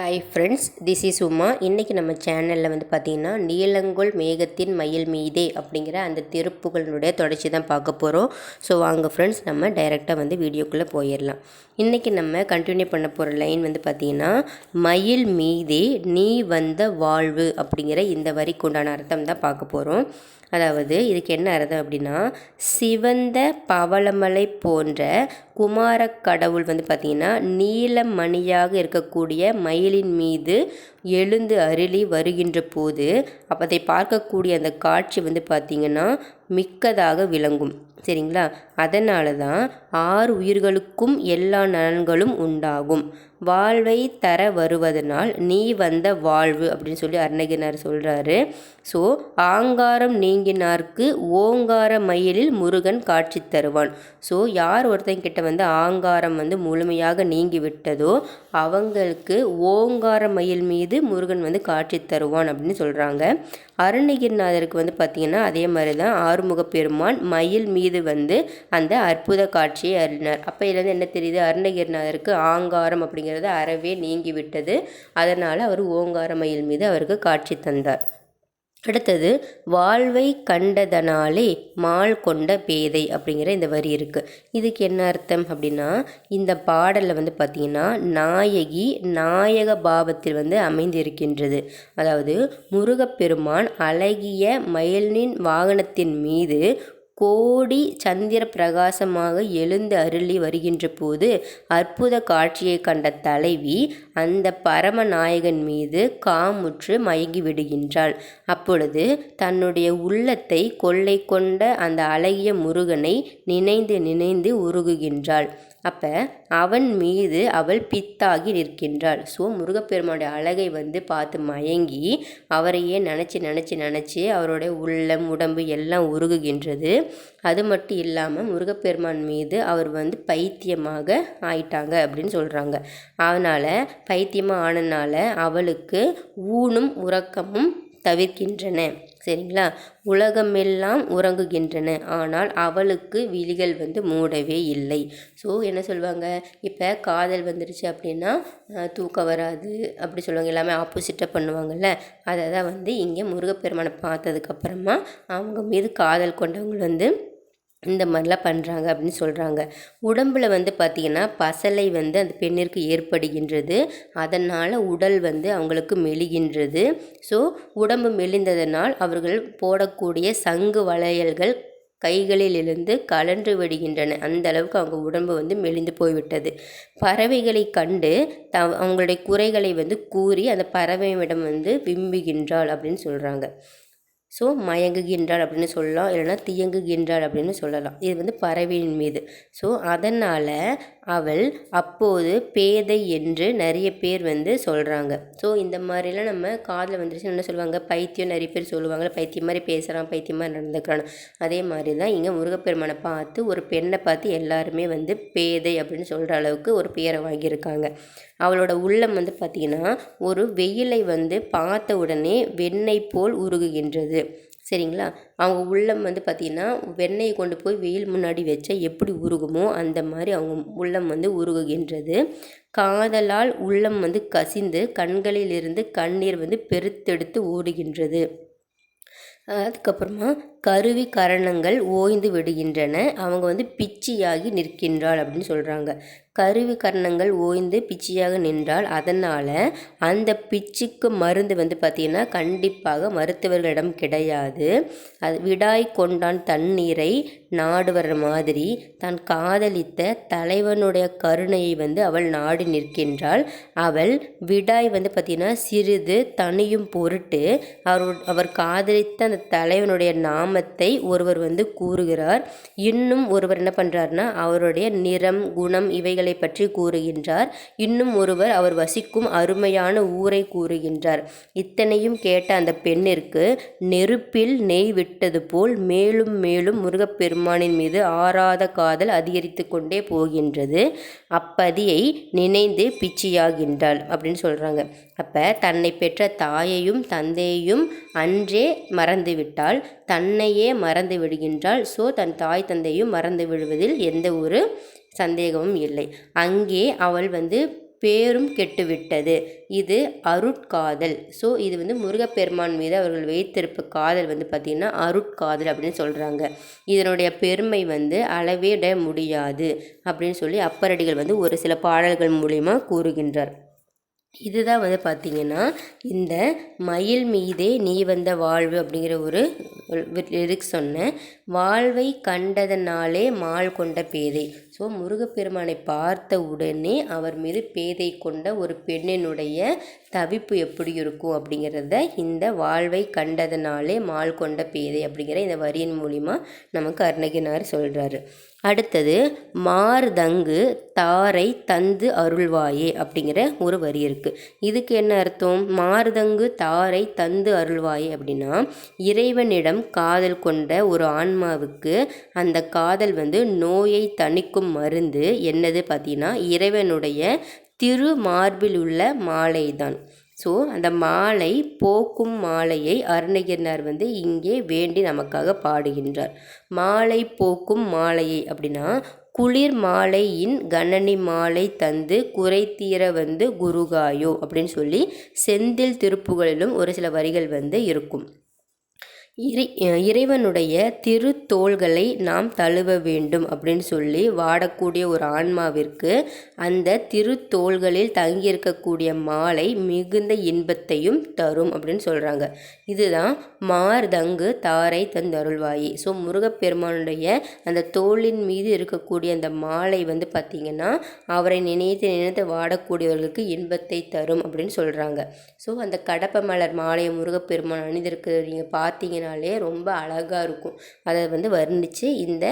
Hi friends this is Uma இன்றைக்கி நம்ம சேனலில் வந்து பார்த்திங்கன்னா நீலங்கொள் மேகத்தின் மயில் மீதே அப்படிங்கிற அந்த திருப்புகளினுடைய தொடர்ச்சி தான் பார்க்க போகிறோம் ஸோ வாங்க ஃப்ரெண்ட்ஸ் நம்ம டைரெக்டாக வந்து வீடியோக்குள்ளே போயிடலாம் இன்றைக்கி நம்ம கண்டினியூ பண்ண போகிற லைன் வந்து பார்த்திங்கன்னா மயில் மீதே நீ வந்த வாழ்வு அப்படிங்கிற இந்த வரிக்கு உண்டான அர்த்தம் தான் பார்க்க போகிறோம் அதாவது இதுக்கு என்ன அர்த்தம் அப்படின்னா சிவந்த பவளமலை போன்ற குமார கடவுள் வந்து பார்த்திங்கன்னா நீலமணியாக இருக்கக்கூடிய மயிலின் மீது எழுந்து அருளி வருகின்ற போது அப்போ அதை பார்க்கக்கூடிய அந்த காட்சி வந்து பார்த்திங்கன்னா மிக்கதாக விளங்கும். சரிங்களா? அதனால தான் ஆறு உயிர்களுக்கும் எல்லா நலன்களும் உண்டாகும். வாழ்வை தர வருவதனால் நீ வந்த வாழ்வு அப்படின்னு சொல்லி அருணகிரினார் சொல்கிறாரு ஸோ ஆங்காரம் நீங்கினார்க்கு ஓங்கார மயிலில் முருகன் காட்சி தருவான். ஸோ யார் ஒருத்தங்கிட்ட வந்து ஆங்காரம் வந்து முழுமையாக நீங்கி விட்டதோ அவங்களுக்கு ஓங்கார மயில் மீது முருகன் வந்து காட்சி தருவான் அப்படின்னு சொல்கிறாங்க அருணகிரிநாதருக்கு வந்து பார்த்திங்கன்னா அதே மாதிரி தான் ஆறுமுக பெருமான் மயில் மீது வந்து அந்த அற்புத காட்சியை அருளினார். அப்போ இதுலேருந்து என்ன தெரியுது? அருணகிரிநாதருக்கு ஆங்காரம் அப்படிங்கிறது அறவே நீங்கி விட்டது. அதனால் அவர் ஓங்கார மயில் மீது அவருக்கு காட்சி தந்தார். அடுத்தது வாழ்வை கண்டதனாலே மால் கொண்ட பேதை அப்படிங்கிற இந்த வரி இருக்குது இதுக்கு என்ன அர்த்தம் அப்படின்னா இந்த பாடலில் வந்து பார்த்திங்கன்னா நாயகி நாயக பாவத்தில் வந்து அமைந்திருக்கின்றது அதாவது முருகப்பெருமான் அழகிய மயிலின் வாகனத்தின் மீது கோடி சந்திர பிரகாசமாக எழுந்து அருளி வருகின்ற போது அற்புத காட்சியை கண்ட தலைவி அந்த பரமநாயகன் மீது காமுற்று மயங்கி விடுகின்றாள். அப்பொழுது தன்னுடைய உள்ளத்தை கொள்ளை கொண்ட அந்த அழகிய முருகனை நினைந்து நினைந்து உருகுகின்றாள். அப்போ அவன் மீது அவள் பித்தாகி நிற்கின்றாள். ஸோ முருகப்பெருமானுடைய அழகை வந்து பார்த்து மயங்கி அவரையே நினச்சி நினச்சி நினச்சி அவருடைய உள்ளம் உடம்பு எல்லாம் உருகுகின்றது. அது மட்டும் இல்லாமல் முருகப்பெருமான் மீது அவர் வந்து பைத்தியமாக ஆயிட்டாங்க அப்படின்னு சொல்கிறாங்க அதனால் பைத்தியமாக ஆனனால அவளுக்கு ஊனும் உறக்கமும் தவிர்க்கின்றன. சரிங்களா? உலகமெல்லாம் உறங்குகின்றன. ஆனால் அவளுக்கு விழிகள் வந்து மூடவே இல்லை. ஸோ என்ன சொல்லுவாங்க? இப்போ காதல் வந்துருச்சு அப்படின்னா தூக்கம் வராது அப்படி சொல்லுவாங்க. எல்லாமே ஆப்போசிட்டாக பண்ணுவாங்கள்ல அதை தான் வந்து இங்கே முருகப்பெருமானை பார்த்ததுக்கப்புறமா அவங்க மீது காதல் கொண்டவங்க வந்து இந்த மாதிரிலாம் பண்ணுறாங்க அப்படின்னு சொல்கிறாங்க உடம்பில் வந்து பார்த்திங்கன்னா பசலை வந்து அந்த பெண்ணிற்கு ஏற்படுகின்றது. அதனால் உடல் வந்து அவங்களுக்கு மெலிகின்றது. ஸோ உடம்பு மெலிந்ததனால் அவர்கள் போடக்கூடிய சங்கு வளையல்கள் கைகளிலிருந்து கலன்று விடுகின்றன. அந்த அளவுக்கு அவங்க உடம்பு வந்து மெலிந்து போய்விட்டது. பறவைகளை கண்டு த அவங்களுடைய குறைகளை வந்து கூறி அந்த பறவையிடம் வந்து விம்புகின்றாள் அப்படின்னு சொல்கிறாங்க ஸோ மயங்குகின்றாள் அப்படின்னு சொல்லலாம் இல்லைன்னா தியங்குகின்றாள் அப்படின்னு சொல்லலாம். இது வந்து பறவையின் மீது. ஸோ அதனால் அவள் அப்போது பேதை என்று நிறைய பேர் வந்து சொல்கிறாங்க ஸோ இந்த மாதிரிலாம் நம்ம காதில் வந்துருச்சு என்ன சொல்லுவாங்க? பைத்தியம் நிறைய பேர் சொல்லுவாங்க. பைத்தியம் மாதிரி பேசுகிறான் பைத்தியம் மாதிரி நடந்துக்கிறான். அதே மாதிரி தான் இங்கே முருகப்பெருமானை பார்த்து ஒரு பெண்ணை பார்த்து எல்லாருமே வந்து பேதை அப்படின்னு சொல்கிற அளவுக்கு ஒரு பேரை வாங்கியிருக்காங்க. அவளோட உள்ளம் வந்து பார்த்திங்கன்னா ஒரு வெயிலை வந்து பார்த்த உடனே வெண்ணெய் போல் உருகுகின்றது. சரிங்களா? அவங்க உள்ளம் வந்து பார்த்திங்கன்னா வெண்ணெயை கொண்டு போய் வெயில் முன்னாடி வச்சா எப்படி உருகுமோ அந்த மாதிரி அவங்க உள்ளம் வந்து உருகுகின்றது. காதலால் உள்ளம் வந்து கசிந்து கண்களிலிருந்து கண்ணீர் வந்து பெருத்தெடுத்து ஓடுகின்றது. அதுக்கப்புறமா கருவி கரணங்கள் ஓய்ந்து விடுகின்றன. அவங்க வந்து பிச்சியாகி நிற்கின்றாள் அப்படின்னு சொல்கிறாங்க கருவி கரணங்கள் ஓய்ந்து பிச்சியாக நின்றால் அதனால் அந்த பிச்சுக்கு மருந்து வந்து பார்த்திங்கன்னா கண்டிப்பாக மருத்துவர்களிடம் கிடையாது. அது விடாய் கொண்டான் தண்ணீரை நாடுவர மாதிரி தான் காதலித்த தலைவனுடைய கருணையை வந்து அவள் நாடி நிற்கின்றாள். அவள் விடாய் வந்து பார்த்திங்கன்னா சிறிது தனியும் பொருட்டு அவர் அவர் காதலித்த அந்த தலைவனுடைய நாம் நாமத்தை ஒருவர் வந்து கூறுகிறார். இன்னும் ஒருவர் என்ன பண்ணுறாருனா அவருடைய நிறம் குணம் இவைகளை பற்றி கூறுகின்றார். இன்னும் ஒருவர் அவர் வசிக்கும் அருமையான ஊரை கூறுகின்றார். இத்தனையும் கேட்ட அந்த பெண்ணிற்கு நெருப்பில் நெய் விட்டது போல் மேலும் மேலும் முருகப்பெருமானின் மீது ஆறாத காதல் அதிகரித்து கொண்டே போகின்றது. அப்பதியை நினைந்து பிச்சியாகின்றாள் அப்படின்னு சொல்கிறாங்க அப்போ தன்னை பெற்ற தாயையும் தந்தையையும் அன்றே மறந்துவிட்டால் தன்னையே மறந்து விடுகின்றாள். ஸோ தன் தாய் தந்தையும் மறந்து விடுவதில் எந்த ஒரு சந்தேகமும் இல்லை. அங்கே அவள் வந்து பேரும் கெட்டுவிட்டது. இது அருட்காதல். ஸோ இது வந்து முருகப்பெருமான் மீது அவர்கள் வைத்திருப்ப காதல் வந்து பார்த்திங்கன்னா அருட்காதல் அப்படின்னு சொல்கிறாங்க இதனுடைய பெருமை வந்து அளவிட முடியாது அப்படின்னு சொல்லி அப்பரடிகள் வந்து ஒரு சில பாடல்கள் மூலிமா கூறுகின்றார். இதுதான் வந்து பார்த்திங்கன்னா இந்த மயில் மீதே நீ வந்த வாழ்வு அப்படிங்கிற ஒரு லிரிக்ஸ் சொன்னேன்? வாழ்வை கண்டதனாலே மால் கொண்ட பேதை. ஸோ முருகப்பெருமானை பார்த்த உடனே அவர் மீது பேதை கொண்ட ஒரு பெண்ணினுடைய தவிப்பு எப்படி இருக்கும் அப்படிங்கிறத இந்த வாழ்வை கண்டதனாலே மால் கொண்ட பேதை அப்படிங்கிற இந்த வரியின் மூலிமா நமக்கு அருணகினார் சொல்கிறாரு அடுத்தது மார்தங்கு தாரை தந்து அருள்வாயே அப்படிங்கிற ஒரு வரி இருக்குது இதுக்கு என்ன அர்த்தம்? மார்தங்கு தாரை தந்து அருள்வாயே அப்படின்னா இறைவனிடம் காதல் கொண்ட ஒரு ஆன்மாவுக்கு அந்த காதல் வந்து நோயை தணிக்கும் மருந்து என்னது பார்த்தீங்கன்னா இறைவனுடைய திருமார்பில் உள்ள மாலை தான் ஸோ அந்த மாலை போக்கும் மாலையை அருணகிரினார் வந்து இங்கே வேண்டி நமக்காக பாடுகின்றார். மாலை போக்கும் மாலையை அப்படின்னா குளிர் மாலையின் கணனி மாலை தந்து குறை தீர வந்து குருகாயோ அப்படின்னு சொல்லி செந்தில் திருப்புகளிலும் ஒரு சில வரிகள் வந்து இருக்கும். இறை இறைவனுடைய திருத்தோள்களை நாம் தழுவ வேண்டும் அப்படின்னு சொல்லி வாடக்கூடிய ஒரு ஆன்மாவிற்கு அந்த திருத்தோள்களில் தங்கியிருக்கக்கூடிய மாலை மிகுந்த இன்பத்தையும் தரும் அப்படின்னு சொல்கிறாங்க இதுதான் மார்தங்கு தாரை தந்தருள்வாயி ஸோ முருகப்பெருமானுடைய அந்த தோளின் மீது இருக்கக்கூடிய அந்த மாலை வந்து பார்த்திங்கன்னா அவரை நினைத்து நினைத்து வாடக்கூடியவர்களுக்கு இன்பத்தை தரும் அப்படின்னு சொல்கிறாங்க ஸோ அந்த கடப்ப மலர் மாலையை முருகப்பெருமான் அணிந்திருக்கிறது நீங்கள் பார்த்தீங்கன்னா அப்படின்னாலே ரொம்ப அழகாக இருக்கும். அதை வந்து வர்ணித்து இந்த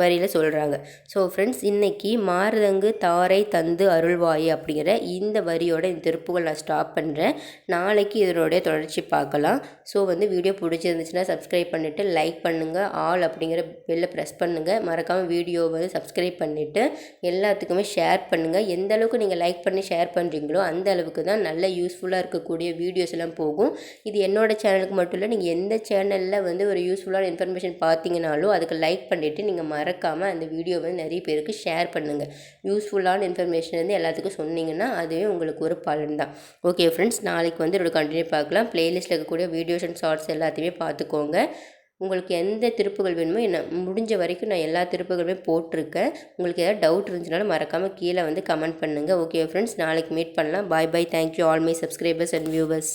வரியில் சொல்கிறாங்க ஸோ ஃப்ரெண்ட்ஸ் இன்றைக்கி மாரதங்கு தாரை தந்து அருள்வாய் அப்படிங்கிற இந்த வரியோட இந்த திருப்புகள் நான் ஸ்டாப் பண்ணுறேன் நாளைக்கு இதனுடைய தொடர்ச்சி பார்க்கலாம். ஸோ வந்து வீடியோ பிடிச்சிருந்துச்சுன்னா சப்ஸ்கிரைப் பண்ணிவிட்டு லைக் பண்ணுங்கள் ஆல் அப்படிங்கிற பெல்லை ப்ரெஸ் பண்ணுங்கள் மறக்காமல் வீடியோ வந்து சப்ஸ்கிரைப் பண்ணிவிட்டு எல்லாத்துக்குமே ஷேர் பண்ணுங்கள் எந்த அளவுக்கு நீங்கள் லைக் பண்ணி ஷேர் பண்ணுறீங்களோ அந்த அளவுக்கு தான் நல்ல யூஸ்ஃபுல்லாக இருக்கக்கூடிய வீடியோஸ் எல்லாம் போகும். இது என்னோடய சேனலுக்கு மட்டும் இல்லை நீங்கள் எந்த சேனலில் வந்து ஒரு யூஸ்ஃபுல்லான இன்ஃபர்மேஷன் பார்த்தீங்கனாலும் அதுக்கு லைக் பண்ணிவிட்டு நீங்கள் மறக்காமல் அந்த வீடியோ வந்து நிறைய பேருக்கு ஷேர் பண்ணுங்கள் யூஸ்ஃபுல்லான இன்ஃபர்மேஷன் வந்து எல்லாத்துக்கும் சொன்னீங்கன்னா அதுவே உங்களுக்கு ஒரு பலன் தான். ஓகே ஃப்ரெண்ட்ஸ் நாளைக்கு வந்து இதோட கண்டினியூ பார்க்கலாம். ப்ளேலிஸ்ட்டில் இருக்கக்கூடிய வீடியோஸ் அண்ட் ஷார்ட்ஸ் எல்லாத்தையுமே பார்த்துக்கோங்க. உங்களுக்கு எந்த திருப்புகள் வேணுமோ என்ன முடிஞ்ச வரைக்கும் நான் எல்லா திருப்புகளுமே போட்டிருக்கேன். உங்களுக்கு ஏதாவது டவுட் இருந்துச்சுனாலும் மறக்காமல் கீழே வந்து கமெண்ட் பண்ணுங்கள் ஓகே ஃப்ரெண்ட்ஸ் நாளைக்கு மீட் பண்ணலாம். Bye bye thank you all my subscribers and viewers